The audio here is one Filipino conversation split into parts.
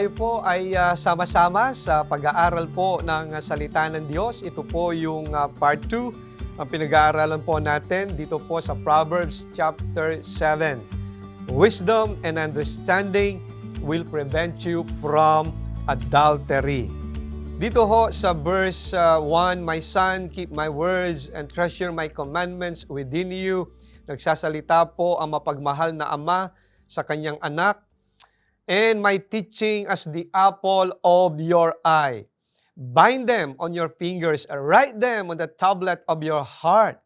tayo po ay ah, sama-sama sa pag-aaral po ng ah, salita ng Diyos. Ito po yung ah, part 2 ang pinag-aaralan po natin dito po sa Proverbs chapter 7. Wisdom and understanding will prevent you from adultery. Dito ho sa verse 1, My son, keep my words and treasure my commandments within you. Nagsasalita po ang mapagmahal na ama sa kanyang anak. And my teaching as the apple of your eye. Bind them on your fingers, and write them on the tablet of your heart.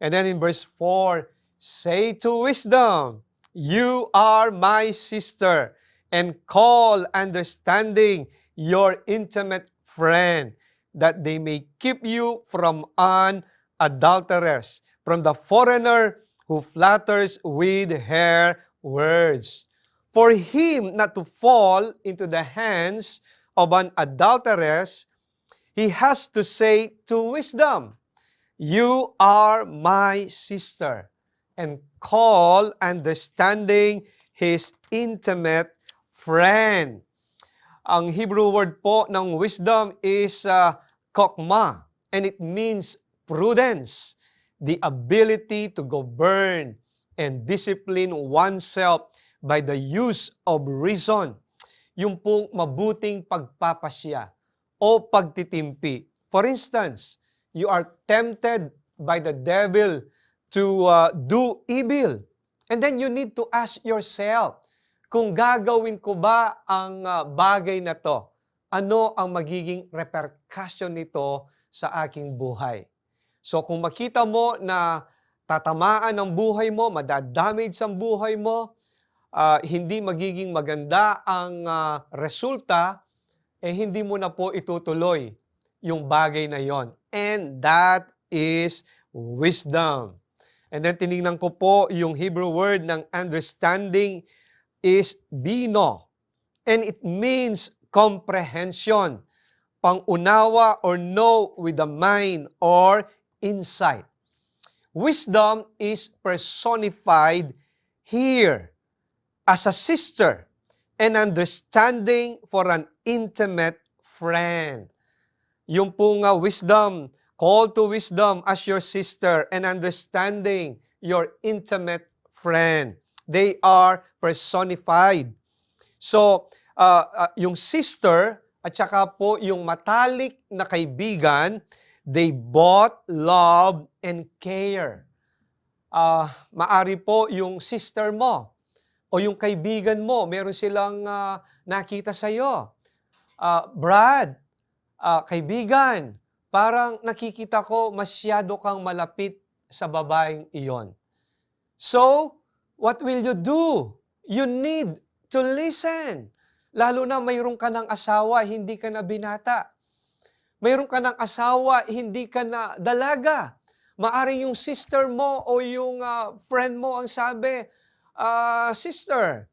And then in verse 4, say to wisdom, You are my sister, and call understanding your intimate friend, that they may keep you from unadulterers, from the foreigner who flatters with her words. For him not to fall into the hands of an adulteress, he has to say to wisdom, You are my sister, and call understanding his intimate friend. Ang Hebrew word po ng wisdom is uh, kokma, and it means prudence, the ability to govern and discipline oneself by the use of reason. Yung pong mabuting pagpapasya o pagtitimpi. For instance, you are tempted by the devil to uh, do evil. And then you need to ask yourself, kung gagawin ko ba ang uh, bagay na to, ano ang magiging repercussion nito sa aking buhay? So kung makita mo na tatamaan ang buhay mo, madadamage ang buhay mo, ah, hindi magiging maganda ang ah, resulta, eh hindi mo na po itutuloy yung bagay na yon. And that is wisdom. And then tiningnan ko po yung Hebrew word ng understanding is bino. And it means comprehension, pangunawa or know with the mind or insight. Wisdom is personified here as a sister and understanding for an intimate friend. Yung po nga wisdom, call to wisdom as your sister and understanding your intimate friend. They are personified. So, uh, uh, yung sister at saka po yung matalik na kaibigan, they both love and care. Ah, maari po yung sister mo o yung kaibigan mo, meron silang ah, nakita sa iyo. Brad, ah, kaibigan, parang nakikita ko masyado kang malapit sa babaeng iyon. So, what will you do? You need to listen. Lalo na mayroon ka ng asawa, hindi ka na binata. Mayroon ka ng asawa, hindi ka na dalaga. Maaring yung sister mo o yung ah, friend mo ang sabi, "Ah, sister,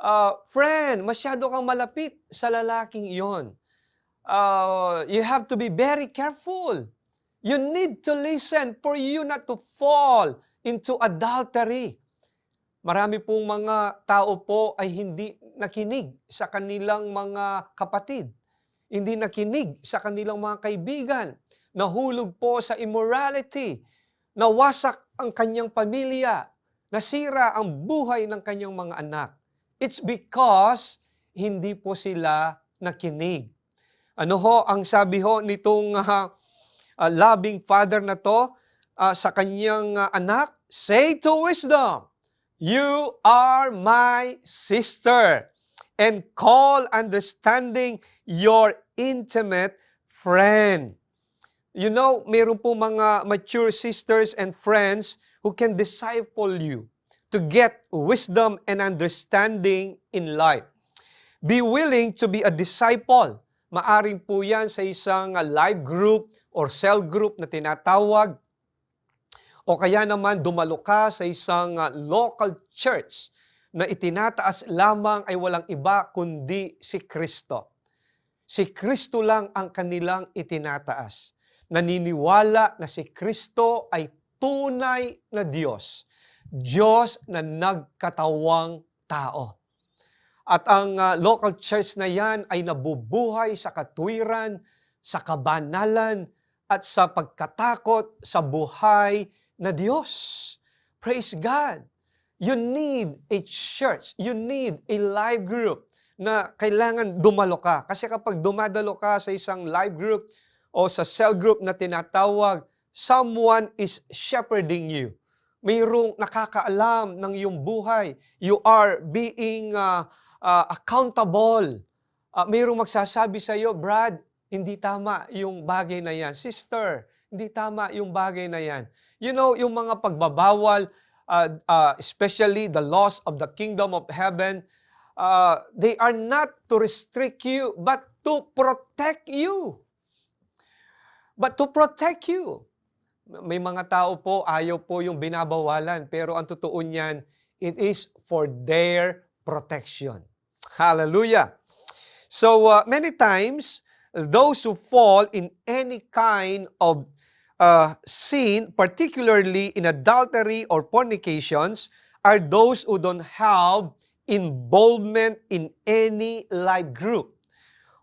ah, friend, masyado kang malapit sa lalaking iyon. Ah, you have to be very careful. You need to listen for you not to fall into adultery. Marami pong mga tao po ay hindi nakinig sa kanilang mga kapatid. Hindi nakinig sa kanilang mga kaibigan. Nahulog po sa immorality. Nawasak ang kanyang pamilya. Nasira ang buhay ng kanyang mga anak. It's because hindi po sila nakinig. Ano ho ang sabi ho nitong ah, ah, loving father na to ah, sa kanyang ah, anak? Say to wisdom, You are my sister, and call understanding your intimate friend. You know, mayroon po mga mature sisters and friends who can disciple you to get wisdom and understanding in life. Be willing to be a disciple. Maaring po yan sa isang uh, live group or cell group na tinatawag. O kaya naman dumalo ka sa isang uh, local church na itinataas lamang ay walang iba kundi si Kristo. Si Kristo lang ang kanilang itinataas. Naniniwala na si Kristo ay tunay na Diyos. Diyos na nagkatawang tao. At ang ah, local church na yan ay nabubuhay sa katwiran, sa kabanalan, at sa pagkatakot sa buhay na Diyos. Praise God! You need a church. You need a live group na kailangan dumalo ka. Kasi kapag dumadalo ka sa isang live group o sa cell group na tinatawag, someone is shepherding you. Mayroong nakakaalam ng iyong buhay. You are being uh, uh, accountable. Uh, mayroong magsasabi sa iyo, Brad, hindi tama yung bagay na yan. Sister, hindi tama yung bagay na yan. You know, yung mga pagbabawal, uh, uh, especially the laws of the kingdom of heaven, uh, they are not to restrict you, but to protect you. But to protect you. May mga tao po, ayaw po yung binabawalan, pero ang totoo niyan, it is for their protection. Hallelujah. So uh, many times, those who fall in any kind of uh, sin, particularly in adultery or fornications, are those who don't have involvement in any life group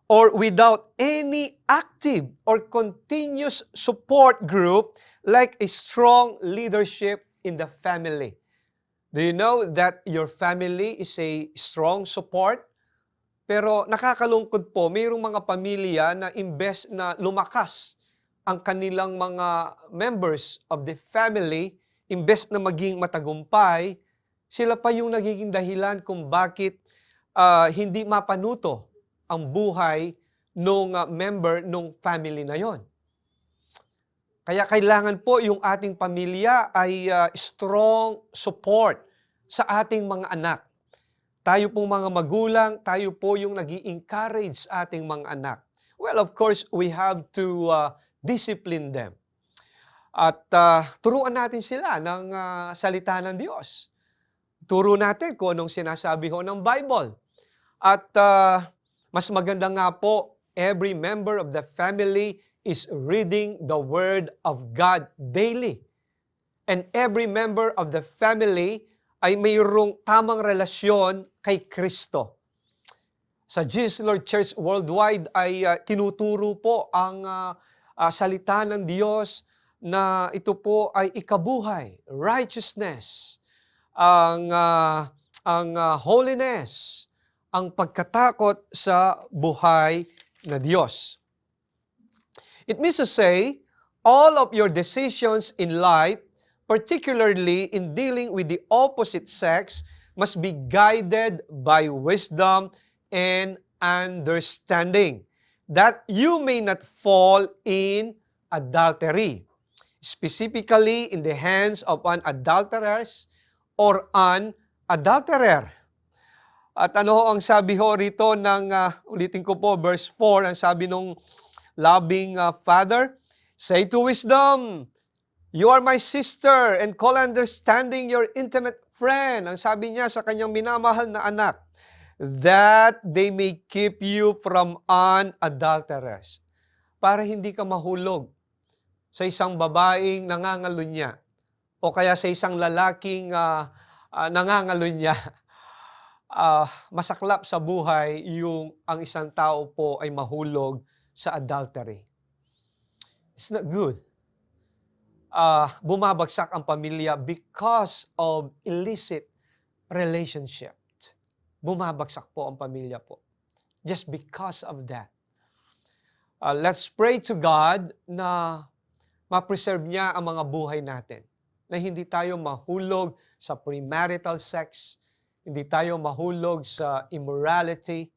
or without any active or continuous support group like a strong leadership in the family. Do you know that your family is a strong support? Pero nakakalungkod po, mayroong mga pamilya na imbes na lumakas ang kanilang mga members of the family, imbes na maging matagumpay, sila pa yung nagiging dahilan kung bakit ah, hindi mapanuto ang buhay nung ah, member nung family na yon. Kaya kailangan po yung ating pamilya ay ah, strong support sa ating mga anak. Tayo pong mga magulang, tayo po yung nag encourage ating mga anak. Well, of course, we have to uh, discipline them. At uh, turuan natin sila ng uh, salita ng Diyos. Turo natin kung anong sinasabi ho ng Bible. At uh, mas maganda nga po, every member of the family is reading the Word of God daily. And every member of the family ay mayroong tamang relasyon kay Kristo. Sa Jesus Lord Church Worldwide ay uh, tinuturo po ang uh, uh, salita ng Diyos na ito po ay ikabuhay, righteousness, ang uh, ang uh, holiness, ang pagkatakot sa buhay na Diyos. It means to say, all of your decisions in life, particularly in dealing with the opposite sex, must be guided by wisdom and understanding, that you may not fall in adultery, specifically in the hands of an adulteress or an adulterer. At ano ang sabi ho rito ng, uh, ulitin ko po, verse 4, ang sabi nung loving uh, father, Say to wisdom, You are my sister, and call understanding your intimate friend. Ang sabi niya sa kanyang minamahal na anak, that they may keep you from unadulterous. Para hindi ka mahulog sa isang babaeng nangangalunya o kaya sa isang lalaking uh, uh, nangangalunya. Uh, masaklap sa buhay yung ang isang tao po ay mahulog sa adultery. It's not good. Uh, bumabagsak ang pamilya because of illicit relationship. Bumabagsak po ang pamilya po. Just because of that. Uh, let's pray to God na ma-preserve niya ang mga buhay natin. Na hindi tayo mahulog sa premarital sex, hindi tayo mahulog sa immorality,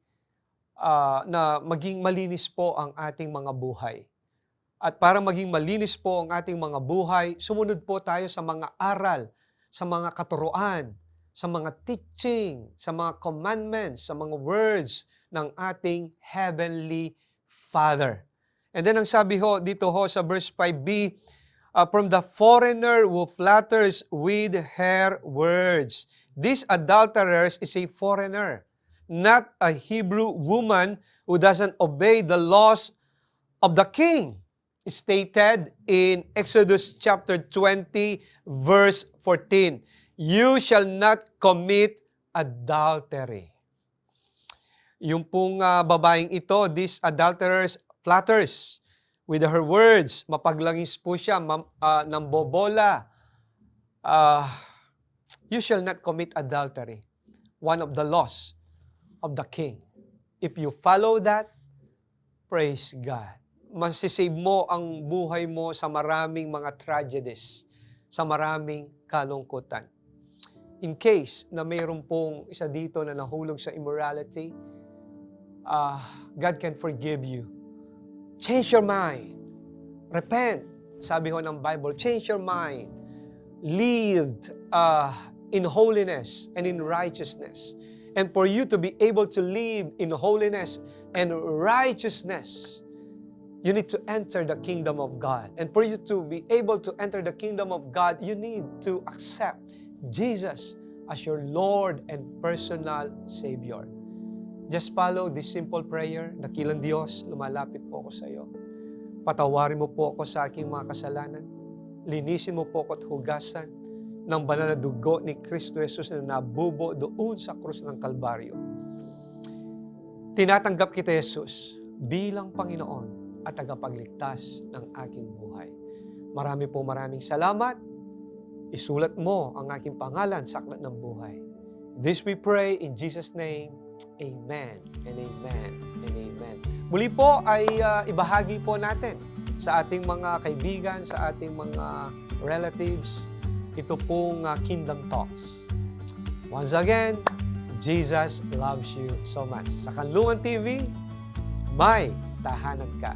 uh, na maging malinis po ang ating mga buhay. At para maging malinis po ang ating mga buhay, sumunod po tayo sa mga aral, sa mga katuruan, sa mga teaching, sa mga commandments, sa mga words ng ating Heavenly Father. And then ang sabi ho dito ho sa verse 5b, uh, from the foreigner who flatters with her words. This adulterers is a foreigner, not a Hebrew woman who doesn't obey the laws of the king. Stated in Exodus chapter 20, verse 14. You shall not commit adultery. Yung pong ah, babaeng ito, this adulterers flatters with her words. Mapaglangis po siya, mam, ah, nambobola. Ah, you shall not commit adultery. One of the laws of the king. If you follow that, praise God. Masisave mo ang buhay mo sa maraming mga tragedies, sa maraming kalungkutan. In case na mayroon pong isa dito na nahulog sa immorality, ah, God can forgive you. Change your mind. Repent. Sabi ho ng Bible, change your mind. Lived uh, in holiness and in righteousness. And for you to be able to live in holiness and righteousness, you need to enter the kingdom of God. And for you to be able to enter the kingdom of God, you need to accept Jesus as your Lord and personal Savior. Just follow this simple prayer. Dakilang Diyos, lumalapit po ako sa iyo. Patawarin mo po ako sa aking mga kasalanan. Linisin mo po ako at hugasan ng banal na dugo ni Kristo Jesus na nabubo doon sa krus ng Kalbaryo. Tinatanggap kita, Jesus, bilang Panginoon at tagapagligtas ng aking buhay. Marami po maraming salamat. Isulat mo ang aking pangalan sa aklat ng buhay. This we pray in Jesus' name. Amen and amen and amen. Muli po ay ah, ibahagi po natin sa ating mga kaibigan, sa ating mga relatives, ito pong ah, Kingdom Talks. Once again, Jesus loves you so much. Sa Kanlungan TV, may tahanan ka.